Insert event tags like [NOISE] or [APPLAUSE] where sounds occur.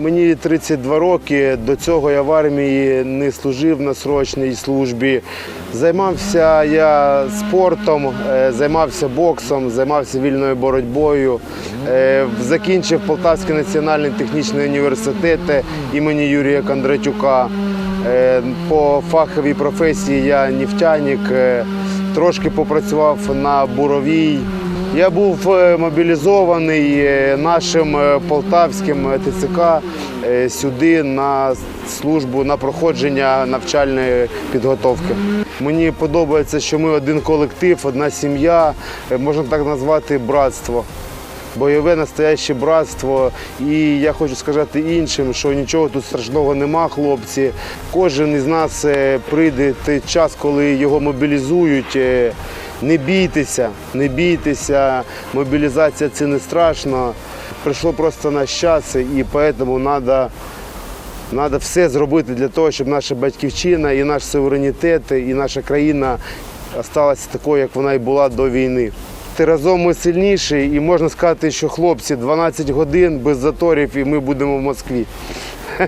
Мені 32 роки. До цього я в армії не служив на срочній службі. Займався я спортом, е, займався боксом, займався вільною боротьбою. Е, Закінчив Полтавський національний технічний університет імені Юрія Кондратюка. Е, По фаховій професії я нефтяник. Трошки попрацював на буровій. Я був е, мобілізований е, нашим е, полтавським ТЦК сюди на службу на проходження навчальної підготовки. Мені подобається, що ми один колектив, одна сім'я, можна так назвати братство. Бойове настояще братство. І я хочу сказати іншим, що нічого тут страшного нема, хлопці. Кожен із нас прийде той час, коли його мобілізують. Не бійтеся, не бійтеся. Мобілізація це не страшно. Прийшло просто наш час, і тому треба Треба все зробити для того, щоб наша батьківщина і наш суверенітет, і наша країна залишилася такою, як вона і була до війни. Разом ми сильніші, і можна сказати, що хлопці 12 годин без заторів, і ми будемо в Москві. [LAUGHS]